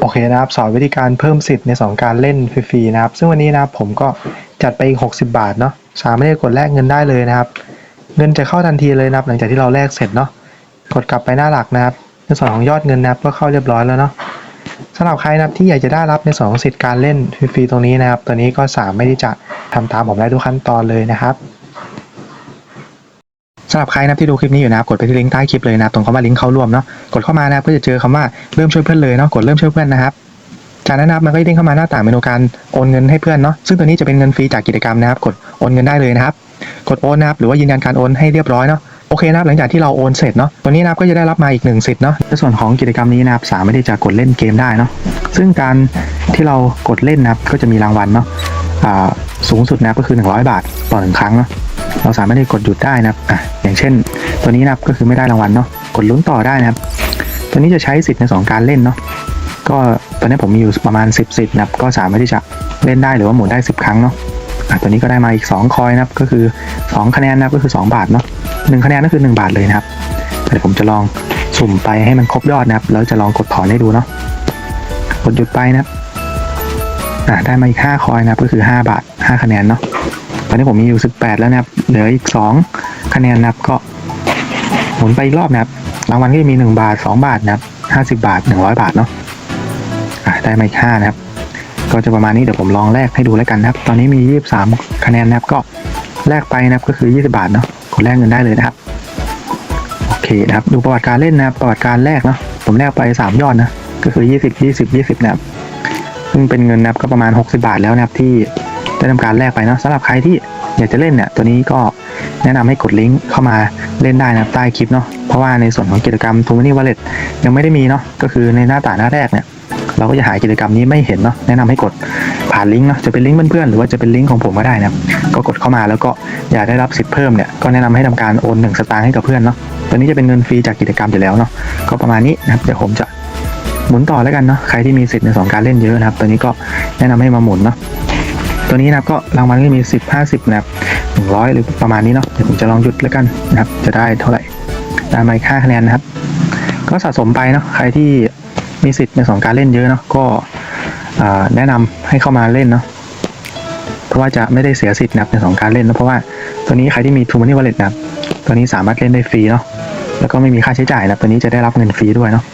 โอเคนะครับสอนวิธีการเพิ่มสิทธิ์ในสองการเล่นฟรีๆนะครับ ซึ่งวันนี้นะครับผมก็จัดไปอีก 60 บาทเนาะสามารถที่จะกดแลกเงินได้เลยนะครับ เงินจะเข้าทันทีเลยนะครับ หลังจากที่เราแลกเสร็จเนาะกดกลับไปหน้าหลักนะครับ ในส่วนของยอดเงินนะครับก็เข้าเรียบร้อยแล้วเนาะสำหรับใครนะครับที่อยากจะได้รับในส่วนของสิทธิ์การเล่นฟรีๆตรงนี้นะครับ ตัวนี้ก็สามารถที่จะทำตามผมได้ทุกขั้นตอนเลยนะครับ สำหรับใครนะครับที่ดูคลิปนี้อยู่นะครับกดไปที่ลิงก์ใต้คลิปเลยนะครับตรงคำว่าลิงก์เข้าร่วมเนาะกดเข้ามานะครับก็จะเจอคำว่าเริ่มช่วยเพื่อนเลยเนาะกดเริ่มช่วยเพื่อนนะครับจากนั้นนะครับมันก็จะเด้งเข้ามาหน้าต่างเมนูการโอนเงินให้เพื่อนเนาะซึ่งตัวนี้จะเป็นเงินฟรีจากกิจกรรมนะครับ กดโอนเงินได้เลยนะครับ กดโอนนะครับหรือว่ายืนยันการโอนให้เรียบร้อยเนาะโอเคนะครับหลังจากที่เราโอนเสร็จเนาะตัวนี้นะครับก็จะได้รับมาอีกหนึ่งสิทธิ์เนาะในส่วนของกิจกรรมนี้นะครับสามารถที่จะกดเล่นเกมได้เนาะซึ่งการที่เรากดเล่นนะครับก็จะมีรางวัลเนาะสูงสุดนะครับก็คือ 100 บาทต่อหนึ่งครั้งเนาะ เราสามารถที่กดหยุดได้นะครับอะอย่างเช่น ตัวนี้นะครับก็คือไม่ได้รางวัลเนาะกดลุ้นต่อได้นะครับ ตัวนี้จะใช้สิทธิ์ในสองการเล่นเนาะก็ตอนนี้ผมมีอยู่ประมาณ 10สิทธิ์นะครับก็สามารถที่จะเล่นได้หรือว่าหมุนได้ 10 ครั้งเนาะอะตัวนี้ก็ได้มาอีก 2 คอยนะครับก็คือ 2 คะแนนนะครับก็คือ 2 บาทเนาะหนึ่งคะแนนก็คือ 1 บาทเลยนะครับเดี๋ยวผมจะลองสุ่มไปให้มันครบยอดนะครับแล้วจะลองกดถอนให้ดูเนาะกดหยุดไปนะครับอะได้มาอีก 5 คอยนะครับก็คือ 5 บาท 5 คะแนนเนาะ อนนี้ผมมีอยู่ 18 แล้วนะครับ เหลืออีก 2 คะแนนนะครับก็หมุนไปอีกรอบนะครับ รางวัลก็จะมี 1 บาท 2 บาทนะครับ 50 บาท 100 บาทเนาะะได้มาอีกห้านะครับ ก็จะประมาณนี้เดี๋ยวผมลองแลกให้ดูแล้วกันนะครับ ตอนนี้มี 23 คะแนนนะครับก็แลกไปนะครับก็คือ 20 บาทเนาะกดแลกเงินได้เลยนะครับ โอเคนะครับ ดูประวัติการเล่นนะครับ ประวัติการแลกเนาะ ผมแลกไป 3 ยอดนะ ก็คือ 20 20 20 นะครับ ซึ่งเป็นเงินนะครับก็ประมาณ 60 บาทแล้วนะครับที่ ได้ทำการแลกไปเนาะสำหรับใครที่อยากจะเล่นเนี่ยตัวนี้ก็แนะนำให้กดลิงก์เข้ามาเล่นได้นะใต้คลิปเนาะเพราะว่าในส่วนของกิจกรรม t ูมินี่วอลเล็ตยังไม่ได้มีเนาะก็คือในหน้าต่างหน้าแรกเนี่ยเราก็จะหากิจกรรมนี้ไม่เห็นเนาะแนะนำให้กดผ่านลิงก์เนาะจะเป็นลิงก์เพื่อนๆหรือว่าจะเป็นลิงก์ของผมก็ได้นะก็กดเข้ามาแล้วก็อยากได้รับสิทธิ์เพิ่มเนี่ยก็แนะนำให้ทำการโอนหนึ่งสตางค์ให้กับเพื่อนเนาะตัวนี้จะเป็นเงินฟรีจากกิจกรรมอยู่แล้วเนาะก็ประมาณนี้นะครับเดี๋ยวผมจะหมุนต่อแล้วกันเนาะใครที่มีสิทธิ์ในสองการเล่นเยอะนะครับตัวนี้ก็แนะนำให้มาหมุนเนาะ ตัวนี้นะครับก็รางวัลก็มี 10 50นะครับ100 หรือประมาณนี้เนาะเดี๋ยวผมจะลองหยุดแล้วกันนะครับ จะได้เท่าไหร่ได้มาอีก5คะแนนนะครับ ก็สะสมไปเนาะใครที่มีสิทธิ์ในสองการเล่นเยอะเนาะก็แนะนำให้เข้ามาเล่นเนาะเพราะว่าจะไม่ได้เสียสิทธิ์นะครับในสองการเล่นเนอะเพราะว่าตัวนี้ใครที่มี True Money Wallet นะครับตัวนี้สามารถเล่นได้ฟรีเนาะแล้วก็ไม่มีค่าใช้จ่ายนะตัวนี้จะได้รับเงินฟรีด้วยเนาะ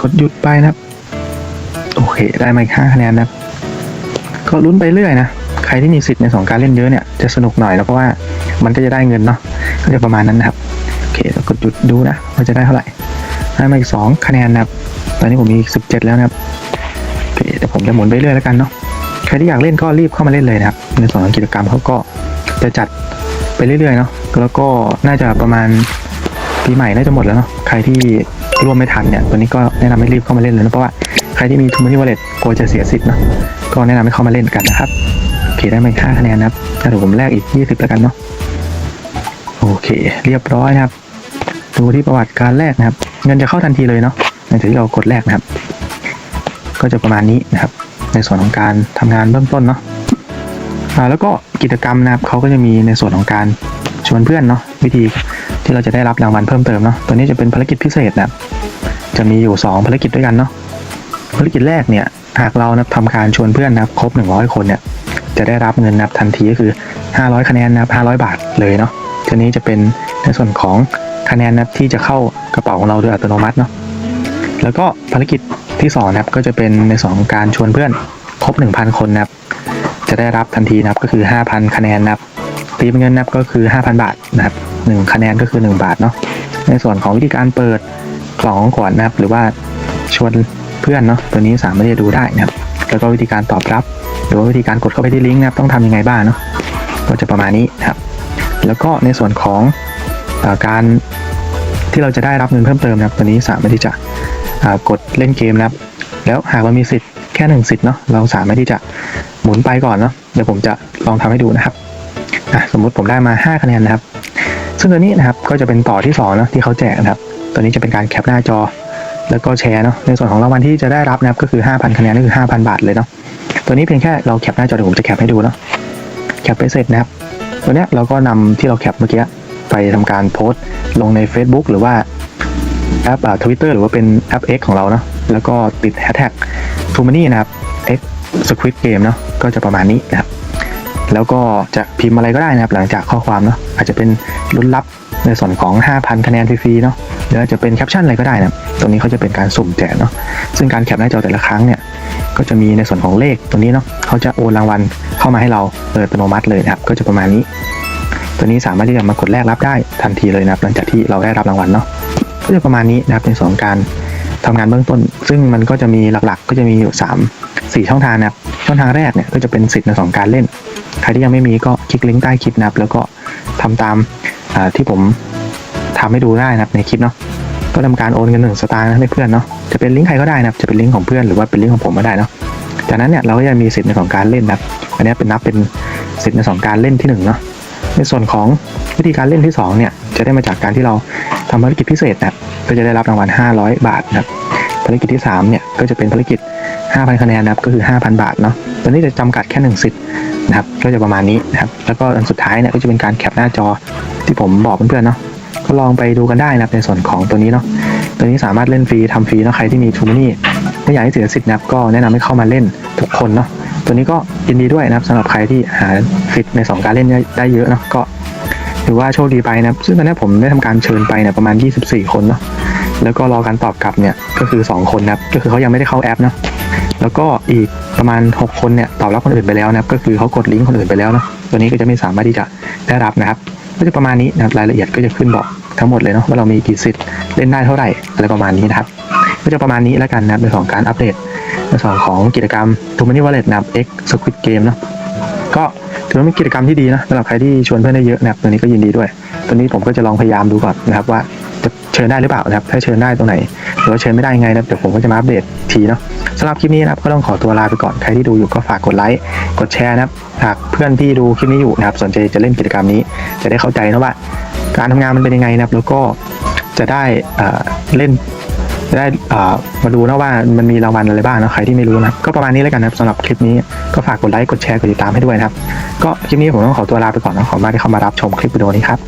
กดหยุดไปนะครับ เค ได้มาอีกห้าคะแนนนะครับก็ลุ้นไปเรื่อยนะ ใครที่มีสิทธิ์ในสองการเล่นเยอะเนี่ยจะสนุกหน่อยนะเพราะว่ามันก็จะได้เงินเนาะก็จะประมาณนั้นนะครับโอเคเรากดหยุดดูนะว่าจะได้เท่าไหร่ได้มาอีกสองคะแนนนะครับ ตอนนี้ผมมีสิบเจ็ดแล้วนะครับโอเคเดี๋ยวผมจะหมุนไปเรื่อยแล้วกันเนาะใครที่อยากเล่นก็รีบเข้ามาเล่นเลยนะครับ ในส่วนของกิจกรรมเขาก็จะจัดไปเรื่อยๆเนาะแล้วก็น่าจะประมาณปีใหม่น่าจะหมดแล้วเนาะใครที่ร่วมไม่ทันเนี่ยตัวนี้ก็แนะนำให้รีบเข้ามาเล่นเลยนะเพราะว่า ใครที่มีทูมินิวอลเล็ตกลัวจะเสียสิทธิ์เนาะก็แนะนำให้เข้ามาเล่นกันนะครับโอเคได้มาอีกห้าคะแนนนะครับแล้วเดี๋ยวผมแลกอีกยี่สิบแล้วกันเนาะโอเค เรียบร้อยนะครับ ดูที่ประวัติการแลกนะครับ เงินจะเข้าทันทีเลยเนาะหลังจากที่เรากดแลกนะครับ ก็จะประมาณนี้นะครับ ในส่วนของการทำงานเบื้องต้นเนาะอ่าแล้วก็กิจกรรมนะครับเขาก็จะมีในส่วนของการชวนเพื่อนเนาะวิธีที่เราจะได้รับรางวัลเพิ่มเติมเนาะตัวนี้จะเป็นภารกิจพิเศษนะครับจะมีอยู่ 2 ภารกิจด้วยกันเนาะ ภารกิจแรกเนี่ยหากเรานะทำการชวนเพื่อนนะครับครบ 100 คนเนี่ยจะได้รับเงินนับทันทีก็คือ 500 คะแนนนับ500 บาทเลยเนาะทีนี้จะเป็นในส่วนของคะแนนนับที่จะเข้ากระเป๋าของเราโดยอัตโนมัติเนาะแล้วก็ภารกิจที่2นะครับก็จะเป็นในส่วนของการชวนเพื่อนครบ 1,000 คนนะครับจะได้รับทันทีนะครับก็คือ 5,000 คะแนนนับตีเป็นเงินนับก็คือ 5,000 บาทนะครับ1คะแนนก็คือ 1 บาทเนาะในส่วนของวิธีการเปิดกล่องของขวัญนะครับหรือว่าชวน พื่อนเนาะตัวนี้สามารถที่จะดูได้นะครับแล้วก็วิธีการตอบรับ หรือว่าวิธีการกดเข้าไปที่ลิงก์นะครับต้องทำยังไงบ้างเนาะก็จะประมาณนี้นะครับแล้วก็ในส่วนของอการที่เราจะได้รับเงินเพิ่มเติมนะครับตัวนี้สามารถที่จะกดเล่นเกมนะครับ แล้วหากเรามีสิทธิ์แค่หนึ่งสิทธิ์เนาะเราสามารถที่จะหมุนไปก่อนเนาะเดี๋ยวผมจะลองทำให้ดูนะครับสมมุติผมได้มา 5 คะแนนนะครับ ซึ่งตัวนี้นะครับก็จะเป็นต่อที่2เนาะที่เขาแจกนะครับ ตัวนี้จะเป็นการแคปหน้าจอ แล้วก็แชร์เนาะในส่วนของรางวัลที่จะได้รับนะครับก็คือ 5,000คะแนนก็คือ 5,000 บาทเลยเนาะตัวนี้เพียงแค่เราแคปหน้าจอเดี๋ยวผมจะแคปให้ดูเนาะแคปไปเสร็จนะครับตัวเนี้ยเราก็นำที่เราแคปเมื่อกี้ไปทำการโพสต์ลงใน Facebook หรือว่าแอปทวิตเตอร์หรือว่าเป็นแอป X ของเราเนาะแล้วก็ติดแฮชแท็ก t o m a n y นะครับ X Squid Game เนาะก็จะประมาณนี้นะครับแล้วก็จะพิมพ์อะไรก็ได้นะครับหลังจากข้อความเนาะอาจจะเป็นลุ้นลับ ในส่วนของ 5,000 คะแนนฟรีๆเนาะหรือจะเป็นแคปชั่นอะไรก็ได้นะครับตรงนี้เขาจะเป็นการสุ่มแจกเนาะซึ่งการแคปหน้าจอแต่ละครั้งเนี่ยก็จะมีในส่วนของเลขตัวนี้เนาะเขาจะโอนรางวัลเข้ามาให้เราโดยอัตโนมัติเลยนะครับ ก็จะประมาณนี้ ตัวนี้สามารถที่จะมากดแลกรับได้ทันทีเลยนะครับ หลังจากที่เราได้รับรางวัลเนาะก็จะประมาณนี้นะครับในส่วนของการทำงานเบื้องต้น ซึ่งมันก็จะมีหลักๆ ก็จะมีอยู่ 3 4 ช่องทางนะครับช่องทางแรกเนี่ยก็จะเป็นสิทธิ์ในสองการเล่น ใครที่ยังไม่มีก็คลิกลิงก์ใต้คลิปนะครับแล้วก็ทำตาม ที่ผมทำให้ดูได้นะครับในคลิปเนาะก็ทำการโอนเงินหนึ่งสตางค์นะให้เพื่อนเนาะจะเป็นลิงก์ใครก็ได้นะครับจะเป็นลิงก์ของเพื่อนหรือว่าเป็นลิงก์ของผมก็ได้เนาะจากนั้นเนี่ยเราก็จะมีสิทธิ์ในของการเล่นนะครับอันนี้เป็นนับเป็นสิทธิ์ในสองการเล่นที่หนึ่งเนาะในส่วนของวิธีการเล่นที่สองเนี่ยจะได้มาจากการที่เราทำภารกิจพิเศษนะก็จะได้รับรางวัล500 บาทนะครับภารกิจที่สามเนี่ยก็จะเป็นภารกิจ 5,000คะแนนนะครับก็คือ 5,000 บาทเนาะตัวนี้จะจำกัดแค่หนึ่งสิทธิ์นะครับก็จะประมาณนี้นะครับแล้วก็อันสุดท้ายเนี่ยก็จะเป็นการแคปหน้าจอที่ผมบอกเพื่อนๆเนาะก็ลองไปดูกันได้นะครับในส่วนของตัวนี้เนาะตัวนี้สามารถเล่นฟรีทำฟรีเนาะใครที่มีทูนี่ไม่อยากให้เสียสิทธิ์นะครับก็แนะนำให้เข้ามาเล่นทุกคนเนาะตัวนี้ก็ยินดีด้วยนะครับสำหรับใครที่หาฟิตใน 2 การเล่นได้ไดเยอะเนาะก็ถือว่าโชคดีไปนะครับซึ่งตอนนี้ผมได้ทำการเชิญไปเนี่ยประมาณ 24 คนเนาะแล้วก็รอการตอบกลับเนี่ยก็คือ 2 คนนะครับก็คือเขายังไม่ได้เข้าแอปเนาะ แล้วก็อีกประมาณ 6 คนเนี่ยตอบรับคนอื่นไปแล้วนะครับก็คือเขากดลิงก์คนอื่นไปแล้วนะตัวนี้ก็จะไม่สามารถที่จะได้รับนะครับก็จะประมาณนี้นะครับรายละเอียดก็จะขึ้นบอกทั้งหมดเลยเนาะว่าเรามีกี่สิทธิ์เล่นได้เท่าไหร่อะไรประมาณนี้นะครับก็จะประมาณนี้แล้วกันนะครับในส่วนของการอัปเดตในส่วนของกิจกรรม t o m a n y Wallet นะครับ X Squid Game เนาะก็ถือว่าเป็นกิจกรรมที่ดีนะสำหรับใครที่ชวนเพื่อนได้เยอะนะครับตัวนี้ก็ยินดีด้วย ตัวนี้ผมก็จะลองพยายามดูก่อนนะครับว่า เชิญได้หรือเปล่านะครับถ้าเชิญได้ตรงไหนหรือว่าเชิญไม่ได้ยังไงนะเดี๋ยวผมก็จะมาอัปเดตทีเนาะสำหรับคลิปนี้นะครับก็ต้องขอตัวลาไปก่อนใครที่ดูอยู่ก็ฝากกดไลค์กดแชร์นะครับหากเพื่อนที่ดูคลิปนี้อยู่นะครับสนใจจะเล่นกิจกรรมนี้ จะได้เข้าใจนะว่า การทำงานมันเป็นยังไงนะครับ แล้วก็จะได้เอ่อเล่นจะได้อ่อมาดูนะว่ามันมีรางวัลอะไรบ้างนะใครที่ไม่รู้นะครับก็ประมาณนี้แล้วกันนะครับสำหรับคลิปนี้ก็ฝากกดไลค์กดแชร์กดติดตามให้ด้วยนะครับ ก็คลิปนี้ผมต้องขอตัวลาไปก่อนนะขอบมากที่เข้ามารับชมคลิปวิดีโอนี้ครับ